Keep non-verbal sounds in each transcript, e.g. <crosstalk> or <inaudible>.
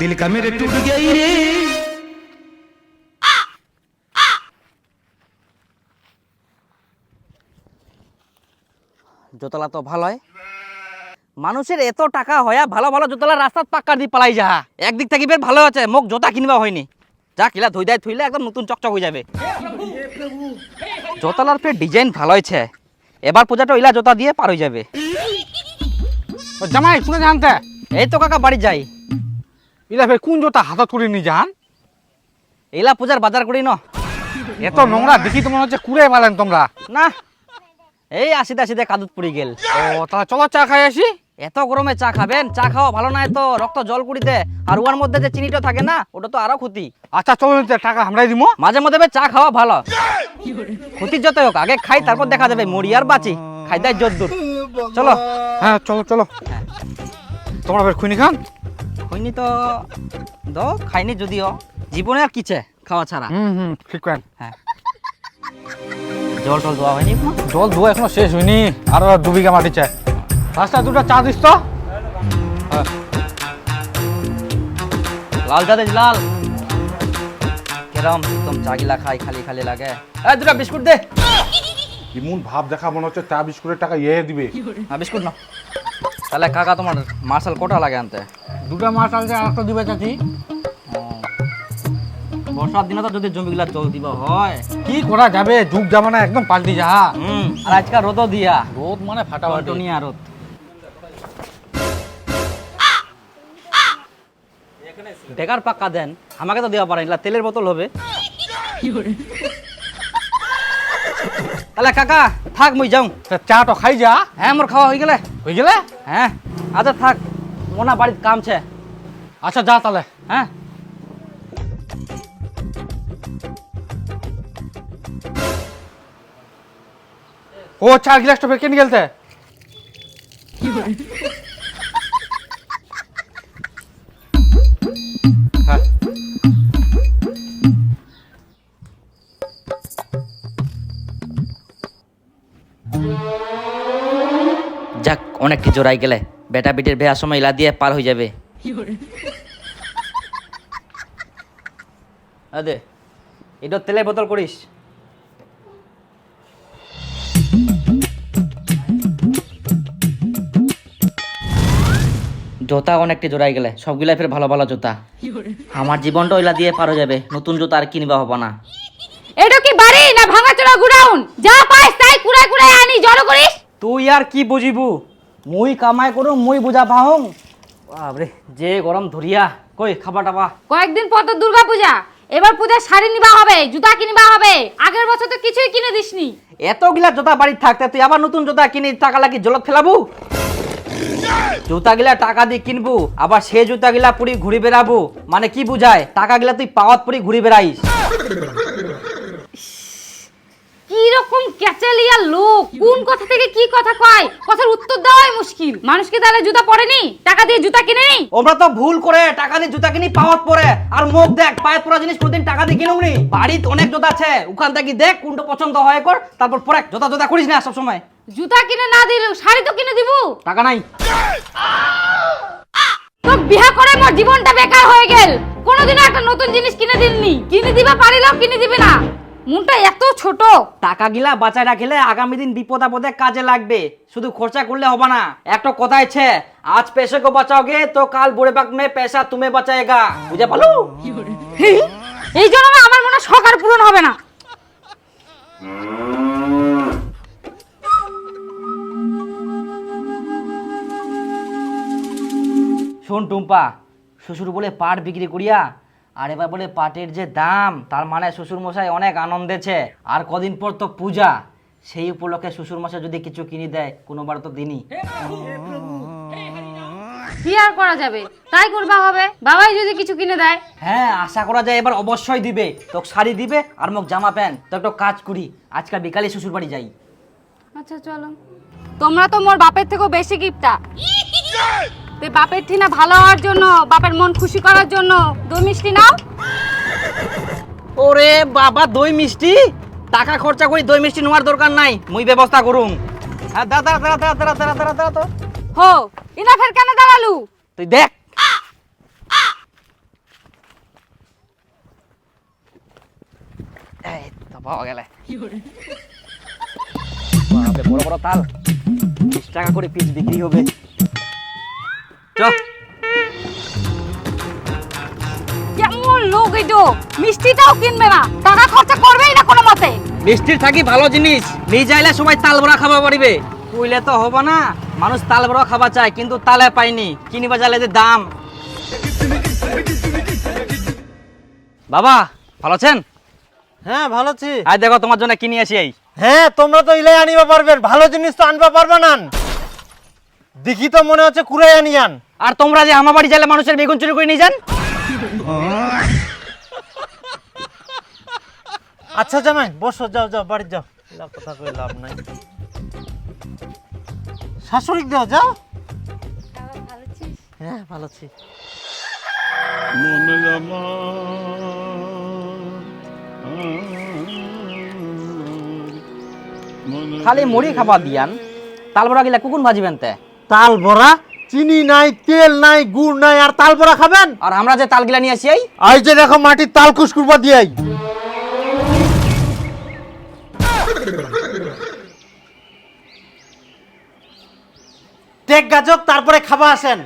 दिल का मेरे टूट गई रे জোতলা তো ভালোই মানুষের এত টাকা হয়া ভালো ভালো জোতলা রাস্তাত পাক্কা দিয়ে পালাই যা একদিক থেকে বেশ ভালো আছে মোক জোতা কিনবা হয়নি যা কিলা ধুই দেয় থুইলে একদম নতুন চকচক হয়ে যাবে জোতলার ফের ডিজাইন ভালো হয়েছে এবার পূজাটা ইলা জোতা দিয়ে পার হয়ে যাবে ও জামাই শুনে জানতে এই তো কাকা বাড়ি যাই ইলা ফের কোন জোতা হাতত করে নি যান ইলা পূজার বাজার করি ন। এত নোংরা দেখি তো মনে হচ্ছে কুড়ে পালেন তোমরা। না এই আসিতে আসিতে কাদুত পুড়ি গেল। ও তাহলে চলো চা খাই আসি। এত গরমে চা খাবেন চা খাওয়া ভালো না তো রক্ত জল কুড়িতে আর উয়ার মধ্যে যে চিনিটা থাকে না ওটা তো আরও ক্ষতি। আচ্ছা চলো টাকা আমরাই দিব মাঝে মধ্যে চা খাওয়া ভালো। ক্ষতির যত হোক আগে খাই তারপর দেখা যাবে মরি আর বাঁচি। খাই দেয় জোর চলো। হ্যাঁ চলো চলো। তোমরা ফের খুনি খান? হয়নি তো দ খাইনি যদিও। জীবনে আর কিছে খাওয়া ছাড়া হুম হুম ঠিক করেন হ্যাঁ জল টল দেওয়া হয়নি জল ধোয়া এখনও শেষ হয়নি আরও দু বিঘা মাটি চাই রাস্তা দুটো চা দিস তো। লাল চা দিস লাল। কেরম একদম চা গিলা খাই খালি খালি লাগে। এই দুটা বিস্কুট দে। এমন ভাব দেখা মনে হচ্ছে চা বিস্কুটের টাকা ইয়ে দিবে। হ্যাঁ বিস্কুট না। তাহলে কাকা তোমার মার্শাল কোটা লাগে আনতে? দুটো মাছ যে আর একটা দিবে চাচি। বর্ষার দিনে তো যদি জমিগুলা জল দিবা হয়। কি করা যাবে? যুগ জামানা একদম পাল্টি যা হুম আর আজকাল রোদও দিয়া। রোদ মানে ফাটা ফাটাফাটি টনিয়া রোদ। বেকার পাক্কা দেন আমাকে তো দেওয়া পারেন তেলের বোতল হবে। তাহলে কাকা থাক মই যাও। তা চা তো খাই যা। হ্যাঁ মোর খাওয়া হয়ে গেলে। হয়ে গেলে? হ্যাঁ আচ্ছা থাক মোনা বাড়ির কাম ছে আচ্ছা যা তাহলে হ্যাঁ ও চার তো ফের কেন গেলতে। <laughs> অনেক কিছু রাই গেলে। বেটা বেটির বেয়ার সময় ইলা দিয়ে পার হয়ে যাবে। আদে এটা তেলের বোতল করিস। জোতা অনেকটি জোড়াই গেলে সবগুলাই ফের ভালো ভালো জুতা। আমার জীবনটা ওইলা দিয়ে পার হয়ে যাবে নতুন জুতা আর কিনবা হব না। এটা কি বাড়ি না ভাঙাচোরা গুডাউন? যা পাইস তাই কুড়াই কুড়াই আনি জড়ো করিস। তুই আর কি বুঝিবু? মুই কামাই করু মুই বুঝা পাহং বাবরে যে গরম ধরিয়া কই খাবা টাবা? কয়েকদিন পর তো দুর্গা পূজা। এবার পূজার শাড়ি নিবা হবে জুতা কিনবা হবে। আগের বছর তো কিছুই কিনে দিসনি। এতগুলা জোতা বাড়ির থাকতে তুই আবার নতুন জোতা কিনে টাকা লাগি জলত ফেলাবু? জুতা গিলা টাকা দিয়ে কিনবু আবার সে জুতা গিলা পুরি ঘুরি বেড়াবো। মানে কি বুঝায়? টাকা গিলা তুই পাওয়াত পুরি ঘুরি বেড়াইস। কি রকম ক্যাচালিয়া লোক? কোন কথা থেকে কি কথা কয়? কথার উত্তর দেওয়াই মুশকিল। মানুষ কি তাহলে জুতা পরেনি? টাকা দিয়ে জুতা কিনে নি ওমরা তো ভুল করে টাকা দিয়ে জুতা কিনি পাওয়াত পরে। আর মুখ দেখ পরা জিনিস প্রতিদিন টাকা দিয়ে কিনুম নি বাড়িতে অনেক জুতা আছে। ওখান থেকে দেখ কোনটা পছন্দ হয় কর তারপর পরে জুতা জুতা করিস না সব সময় জুতা কিনে না দিলেও শাড়ি তো কিনে দিব? টাকা নাই। তো বিয়া করে মোর জীবনটা বেকার হয়ে গেল। কোনোদিনও একটা নতুন জিনিস কিনে দিলনি। কিনে দিবা পারিলেও কিনে দিবে না। মনটা এত ছোট। টাকা গিলা বাঁচায় রাখিলে আগামী দিন বিপদ আপদে কাজে লাগবে। শুধু খরচা করলে হবে না। একটা কথা আছে আজ পেশে কো বাঁচাওগে তো কাল বুড়ে বাক মে পেশা তুমি বাঁচায়েগা। বুঝে পালো? এই জন্য আমার মনে শখ পূরণ হবে না। শোন টুম্পা শ্বশুর বলে পাট বিক্রি করিয়া আর এবার বলে পাটের যে দাম তার মানে শ্বশুর মশাই অনেক আনন্দেছে আর কদিন পর তো পূজা। সেই উপলক্ষে শ্বশুর মশাই যদি কিছু কিনে দেয় কোনোবার তো দিনই। কি আর করা যাবে? তাই করবা হবে। বাবাই যদি কিছু কিনে দেয়। হ্যাঁ আশা করা যায় এবার অবশ্যই দিবে। তোকে শাড়ি দিবে আর মোক জামা প্যান্ট। তো একটা কাজ করি। আজকাল বিকালে শ্বশুর বাড়ি যাই। আচ্ছা চলো। তোমরা তো মোর বাপের থেকেও বেশি গিফটা তুই বাপের ঠিনা ভালো হওয়ার জন্য বাপের মন খুশি করার জন্য দই মিষ্টি নাও। ওরে বাবা দই মিষ্টি? টাকা খরচা করি দই মিষ্টি নেওয়ার দরকার নাই মুই ব্যবস্থা করুম। হ্যাঁ দাঁড়া দাঁড়া দা দাঁড়া দাঁড়া দাঁড়া দাঁড়া তো। হো ইনাফের কেন দাঁড়ালু? তুই দেখ। এই তো পাওয়া গেলে। বড় বড় তাল। বিশ টাকা করে পিস বিক্রি হবে। চ। কেমন লোক এটা মিষ্টিটাও কিনবে না। টাকা খরচা করবেই না কোনো মতে। মিষ্টির থাকি ভালো জিনিস। নিয়ে যাইলে সবাই তাল বড়া খাবা পারিবে। কইলে তো হব না। মানুষ তাল বড়া খাবা চায় কিন্তু তালে পাইনি। কিনিবা জালে যে দাম। বাবা ভালো আছেন? হ্যাঁ ভালো আছি। আজ দেখো তোমার জন্য কিনে আসি এই। হ্যাঁ তোমরা তো ইলাই আনিবা পারবে। ভালো জিনিস তো আনবা পারবা না দেখি তো মনে হচ্ছে কুড়াই আনিয়ান আর তোমরা যে আমার বাড়ি যাইলে মানুষের বেগুন চুরি করে নিয়ে যান? আচ্ছা জামাই বসো যাও যাও বাড়ি যাও। কথা কই লাভ নাই। শাশুড়ি দাও যাও। হ্যাঁ ভালো আছি। খালি মুড়ি খাবার দিয়ান তাল বড়া গিলা কুকুন ভাজিবেন তে? তাল বড়া চিনি নাই তেল নাই গুড় নাই আর তাল বড়া খাবেন? আর আমরা যে তাল গিলা নিয়ে আসি এই? আই যে দেখো মাটির তাল কুসকুরবা দিয়াই। টেক গাজক তারপরে খাবা আসেন।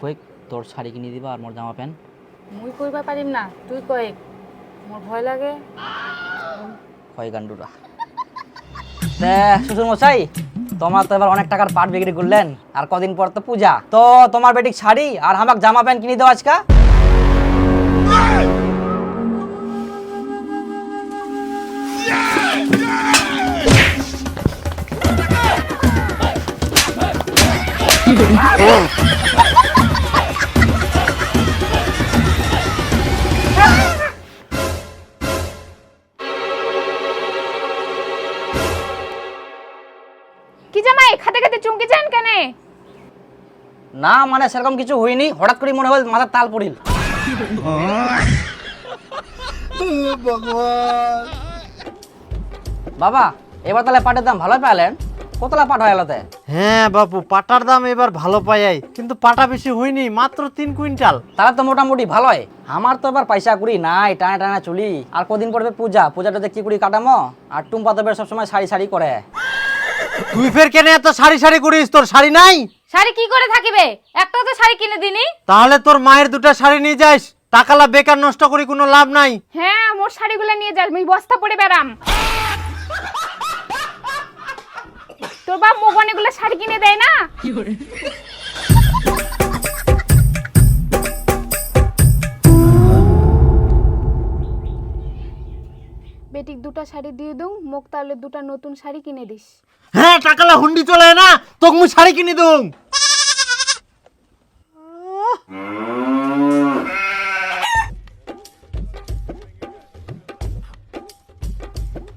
কই তোর শাড়ি কিনে দিবা আর মোর জামা প্যান্ট? মুই কইবা পারিম না তুই কই? মোর ভয় লাগে। হয় গান্ডুরা? তে শ্বশুর মশাই তোমার তো এবার অনেক টাকার পাট বিক্রি করলেন আর কদিন পর তো পূজা। তো তোমার বেটিক শাড়ি আর আমাকে জামা প্যান্ট কিনে দেওয়া আজকা। কি খাতে খাতে চুমকি কেন? না মানে সেরকম কিছু হয়নি। হঠাৎ করে মনে হল মাথার তাল পড়িল। বাবা এবার তাহলে পাটের দাম ভালো পেলেন কতলা পাট হয় এলাতে? হ্যাঁ বাপু পাটার দাম এবার ভালো পাই কিন্তু পাটা বেশি হয়নি মাত্র তিন কুইন্টাল। তাহলে তো মোটামুটি ভালোই। আমার তো এবার পয়সা কুড়ি নাই টানা টানা চুলি। আর কদিন পড়বে পূজা পূজাটাতে কি কুড়ি কাটামো? আর টুম্পা তো সবসময় শাড়ি শাড়ি করে। তুই ফের কেন এত শাড়ি শাড়ি করিস? তোর শাড়ি নাই? শাড়ি কি করে থাকিবে? একটাও তো শাড়ি কিনে দিনি। তাহলে তোর মায়ের দুটো শাড়ি নিয়ে যাস। টাকালা বেকার নষ্ট করি কোনো লাভ নাই। হ্যাঁ মোর শাড়িগুলো নিয়ে যাস। মুই বস্তা পরে বেরাম তোর বাপ মুখ অনেকগুলো শাড়ি কিনে দেয় না? বেটিক দুটা শাড়ি দিয়ে দઉં মোক তাহলে দুটা নতুন শাড়ি কিনে দিস। হ্যাঁ টাকালা হুন্ডি চলে না তোকে মুই শাড়ি কিনে দઉં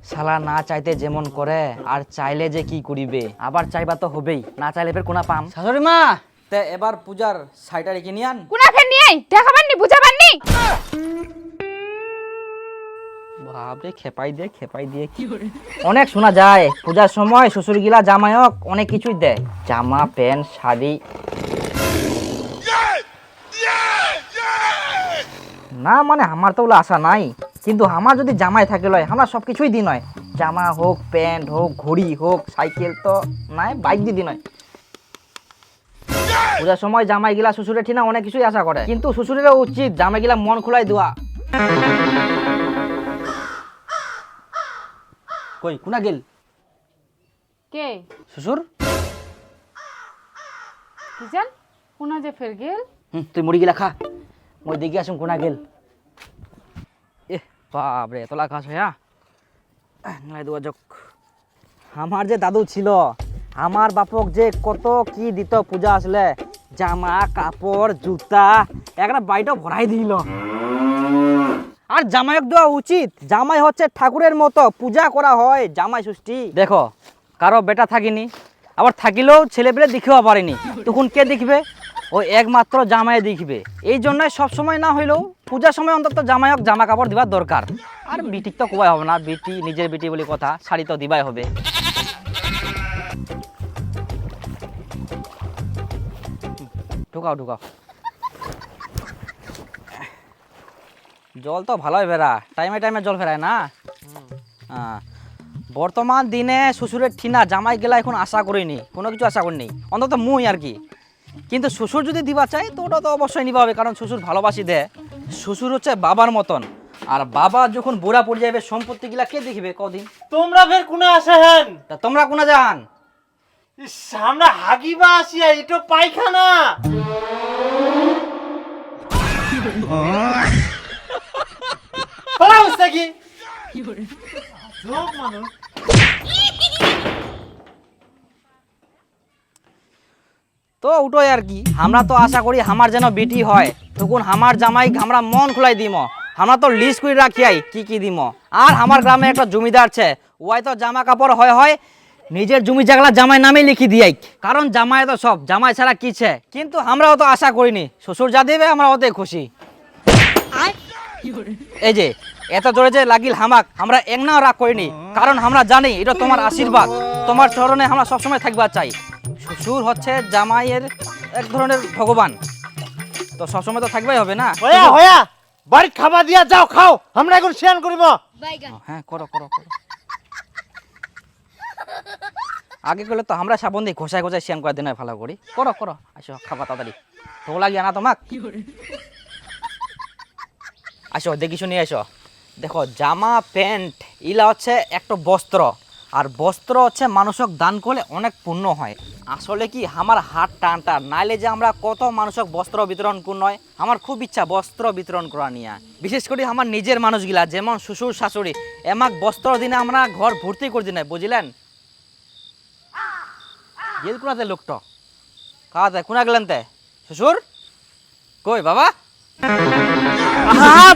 শালা না চাইতে যেমন করে আর চাইলে যে কি করিবে? আবার চাইবা তো হবেই না চাইলে ফের কোনা পাম? শাশুড়ি মা তে এবার পূজার শাড়িটা রেখে নিয়ে আন। কুনা ফের নিয়ে আই দেখাবার নি বুঝাবার নি খেপাই দিয়ে খেপাই দিয়ে কি অনেক শোনা যায় পূজার সময় শ্বশুর গিলা জামাইক অনেক কিছুই দেয়। জামা প্যান্ট শাড়ি। না মানে আমার তো ওগুলো আশা নাই কিন্তু আমার যদি জামাই থাকে লয় আমরা সব কিছুই দিন হয় জামা হোক প্যান্ট হোক ঘড়ি হোক সাইকেল তো নাই বাইক দিয়ে দিন হয় পূজার সময় জামাই গিলা শ্বশুরের ঠিনা অনেক কিছুই আশা করে কিন্তু শ্বশুরেরও উচিত জামাই গিলা মন খোলাই দেওয়া। কই কোনা গেল? কে? শ্বশুর? কি জান? কোনা যে ফের গেল? হুম তুই মুড়ি গিলা খা। মই দেখি আসুন কোনা গেল। এ বাপরে তোলা খাস হ্যাঁ নাই দেওয়া যোগ। আমার যে দাদু ছিল আমার বাপক যে কত কি দিত পূজা আসলে জামা কাপড় জুতা একটা বাড়িটা ভরাই দিল। আর জামাইক দেওয়া উচিত। জামাই হচ্ছে ঠাকুরের মতো, পূজা করা হয় জামাই ষষ্ঠী। দেখো, কারও বেটা থাকিনি, আবার থাকিলেও ছেলে পেলে দেখেও পারেনি। তখন কে দেখবে? ও একমাত্র জামাই দেখবে। এই জন্যই সব সময় না হইলেও পূজার সময় অন্তত জামাইক জামা কাপড় দিবার দরকার। আর বিটিক তো কোয়াই হবে না, বিটি নিজের বিটি বলে কথা, শাড়ি তো দিবাই হবে। ঢুকাও ঢুকাও। জল তো ভালোই বেড়া টাইমে টাইমে জল ফেরায় না? হ্যাঁ বর্তমান দিনে শ্বশুরের ঠিনা জামাই গেলা এখন আশা করিনি কোনো কিছু আশা করিনি অন্তত মুই আর কি। কিন্তু শ্বশুর যদি দিবা চাই তো ওটা তো অবশ্যই নিবা হবে কারণ শ্বশুর ভালোবাসি দে। শ্বশুর হচ্ছে বাবার মতন আর বাবা যখন বুড়া পড়ে যাবে সম্পত্তি সম্পত্তিগুলা কে দেখবে কদিন? তোমরা ফের কোনে আসে হেন? তা তোমরা কোনা যান ইস, আমরা হাগিবা আসিয়া এটো পায়খানা। সাকি তো উঠোই আর কি। আমরা তো আশা করি আমার যেন বেটি হয়। তখন আমার জামাই আমরা মন খুলাই দিম। আমরা তো লিস্ট করে রাখিয়াই কি কি দিম। আর আমার গ্রামে একটা জমিদার আছে। ওয়াই তো জামা কাপড় হয় হয় নিজের জমি জাগলা জামাই নামে লিখি দিয়াই কারণ জামাই তো সব জামাই ছাড়া কিছে কিন্তু আমরাও তো আশা করিনি। শ্বশুর যা দেবে আমরা ওতে খুশি। এই যে এত জোরে যে লাগিল হামাক আমরা একনাও রাগ করিনি। কারণ আমরা জানি এটা তোমার আশীর্বাদ। তোমার চরণে আমরা সবসময় থাকবা চাই। শ্বশুর হচ্ছে জামাইয়ের এক ধরনের ভগবান। তো সবসময় তো থাকবাই হবে না? হয়া হয়া বাড়ি খাবার দিয়া যাও খাও আমরা এখন শেয়ান করিব। হ্যাঁ করো করো করো। আগে করলে তো আমরা সাবন দিয়ে ঘষায় ঘষায় শ্যান করে দিন ভালো করি। করো করো আসো খাবা তাড়াতাড়ি। তো লাগিয়ে না তোমাক? আসো দেখি শুনি আসো। দেখো, জামা, প্যান্ট, ইলা হচ্ছে একটা বস্ত্র। আর বস্ত্র হচ্ছে মানুষক দান করলে অনেক পুণ্য হয়। আসলে কি, আমার হাত টানটা, নাইলে যে আমরা কত মানুষক বস্ত্র বিতরণ হয়, আমার খুব ইচ্ছা বস্ত্র বিতরণ করা নিয়ে। বিশেষ করে আমার নিজের মানুষগুলা, যেমন শ্বশুর, শাশুড়ি, এমাক বস্ত্র দিনে আমরা ঘর ভর্তি করে দিনে বুঝলেন? গেল কোনাতে লোকটা? কাতে কোনা গেলেন তে? শ্বশুর? কই, বাবা?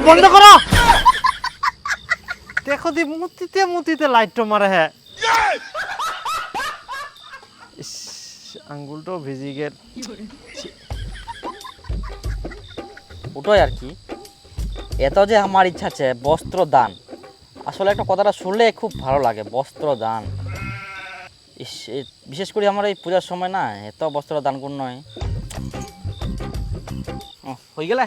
বন্ধ করো! দেখো দি, মুতিতে মুতিতে লাইট মারে হ্যাঁ। আঙ্গুলটাও ভিজি গেল। ওটাই আর কি। এত যে আমার ইচ্ছা আছে বস্ত্র দান আসলে একটা কথাটা শুনলে খুব ভালো লাগে বস্ত্র দান বিশেষ করে আমার এই পূজার সময় না, এত বস্ত্র দান কোন নয় হয়ে গেলে?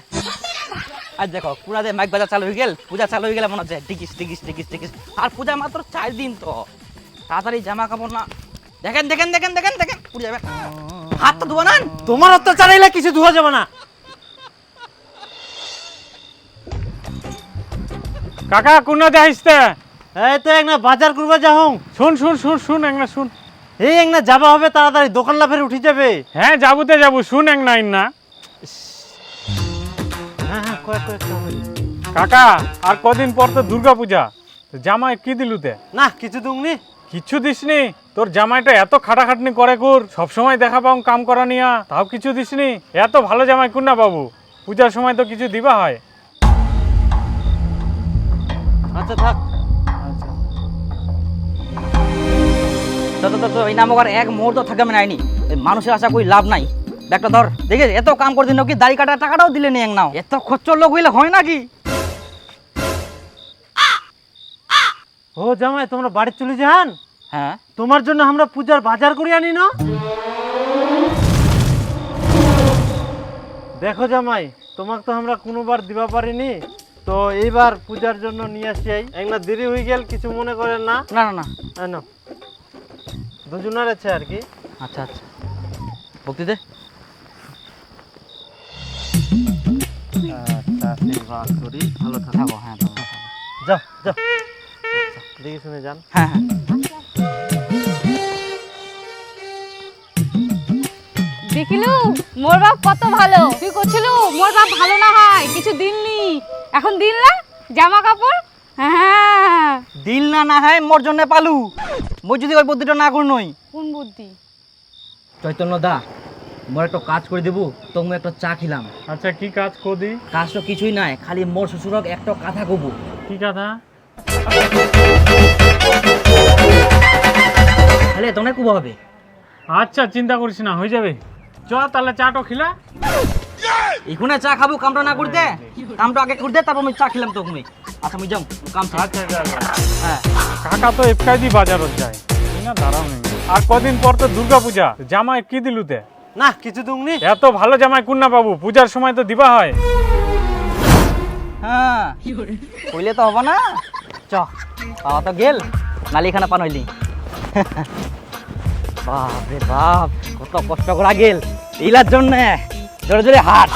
আর দেখো পুরাতে মাইক বাজার চালু হয়ে গেল পূজা চালু হয়ে গেলে মনে হচ্ছে টিকিস টিকিস টিকিস টিকিস। আর পূজা মাত্র চার দিন তো। তাড়াতাড়ি জামা কাপড় না। দেখেন দেখেন দেখেন দেখেন দেখেন পুড়ে যাবেন হাত তো ধোয়া না। তোমার অত্যাচার এলে কিছু ধোয়া যাবে না। কাকা কোনা যাইসতে এই তো এক না বাজার করবা যাও শুন শুন শুন শুন একনা শুন। এই একনা যাবা হবে তাড়াতাড়ি দোকান লাফের উঠে যাবে। হ্যাঁ যাবুতে যাব শুন এক না কাকা আর কদিন পর তো দুর্গা পূজা জামাই কি দিলুতে না কিছু দুংনি কিচ্ছু দিসনি? তোর জামাইটা এত খাটাখাটনি করে কুর সবসময় দেখা পাও কাম করা নিয়া তাও কিছু দিসনি? এত ভালো জামাই কুন না বাবু পূজার সময় তো কিছু দিবা হয়। আচ্ছা থাক। আচ্ছা। তো এই নামক আর এক মুহূর্ত থাকে নাইনি এই মানুষের আশা কই লাভ নাই। ব্যাগটা ধর দেখে এত কাম করে দিন কি দাড়ি কাটার টাকাটাও দিলে নি এক নাও এত খরচর লোক হইলে হয় নাকি? ও জামাই তোমরা বাড়ি চলে যান। হ্যাঁ। তোমার জন্য আমরা পূজার বাজার করে আনি না? দেখো জামাই তোমাকে তো আমরা কোনোবার দিবা পারিনি। তো এইবার পূজার জন্য নিয়ে আসি একটা দেরি হয়ে গেল কিছু মনে করেন না? না না না। দুজনের আছে আর কি। আচ্ছা আচ্ছা। ভক্তি দে। আশীর্বাদ করি ভালো থাকো হ্যাঁ। যাও যাও দেখে শুনে যান হ্যাঁ হ্যাঁ দেখিলু মোর বাপ কত ভালো। তুই করছিলু? মোর বাপ ভালো না হয় কিছু দিননি এখন দিন না? জামা কাপড়? হ্যাঁ দিল না না হয় মোর জন্য পালু। মই যদি ওই বুদ্ধিটা না কর নই কোন বুদ্ধি? চৈতন্য দা মোর একটা কাজ করে দেবো তো মই একটা চা খিলাম। আচ্ছা কি কাজ কদি? কাজ তো কিছুই নাই খালি মোর শ্বশুরক একটা কথা কব। কি কথা? তাহলে তোমরা কুব হবে? আচ্ছা চিন্তা করিস না হয়ে যাবে। চ তাহলে চাটো খিলা। এখানে চা খাব কামটা না করতে? কামটা আগে করতে তারপর আমি চা খেলাম তো তুমি আচ্ছা আমি যাও কাম আচ্ছা। হ্যাঁ। কাকা তো এফকাইদি বাজারত যায়। না দাঁড়াও আর কদিন পর তো দুর্গা পূজা জামাই কি দিলুতে? না কিছু দুংনি। এত ভালো জামাই কুন্না বাবু পূজার সময় তো দিবা হয়। হ্যাঁ কইলে তো হবে না। চ পাওয়া তো গেল নালিখানা পান হইলি। বাপ রে বাপ কত কষ্ট করা গেল ইলার জন্য জোরে জোরে হাট।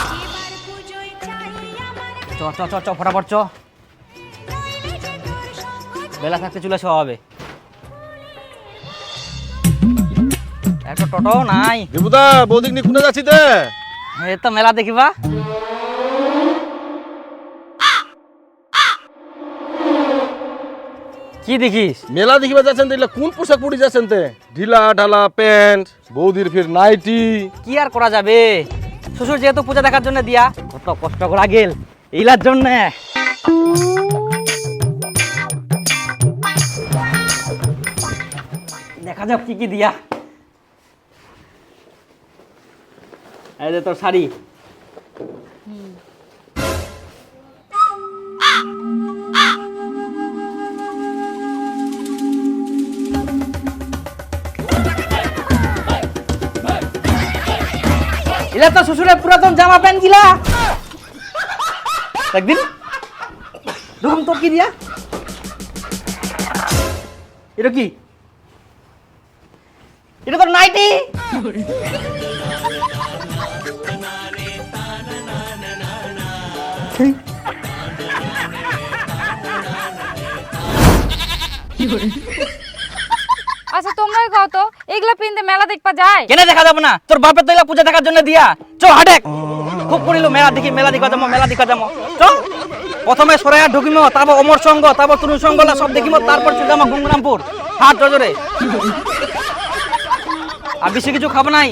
চ চ চ চ ফটাফট চ। বেলা থাকতে চলে আসা হবে। একটা টোটো নাই। দেবুদা বৌদিক নিয়ে খুনে যাচ্ছি তে। এই তো মেলা দেখিবা। কি দেখিস? মেলা দেখিবা যাচ্ছেন তো কোন পোশাক পরি যাচ্ছেন তে? ঢিলা ঢালা প্যান্ট বৌদির ফির নাইটি। কি আর করা যাবে? শ্বশুর যেহেতু পূজা দেখার জন্য দিয়া কত কষ্ট করা গেল এইলার জন্য। দেখা যাক কি কি দিয়া। এই তোর শাড়ি। এলা তো শ্বশুরের পুরাতন জামা প্যান্ট গিলা। একদিন দেখুন তোর কি দিয়া? এটা কি? এটা তোর নাইটি? আচ্ছা তোমরাই কত এগুলা পিনতে মেলা দেখবা যায়? কেন দেখা যাবে না? তোর বাপের তো এলা পূজা দেখার জন্য দিয়া। চ হাটেক। খুব পড়িল মেলা দেখি মেলা দেখা যাব মেলা দেখা যাব। চ। প্রথমে সরাইয়া ঢুকিম তারপর অমর সঙ্গ তারপর তরুণ সঙ্গ সব দেখিম তারপর চলে যাব গুমরামপুর হাট জজরে আর বেশি কিছু খাব নাই?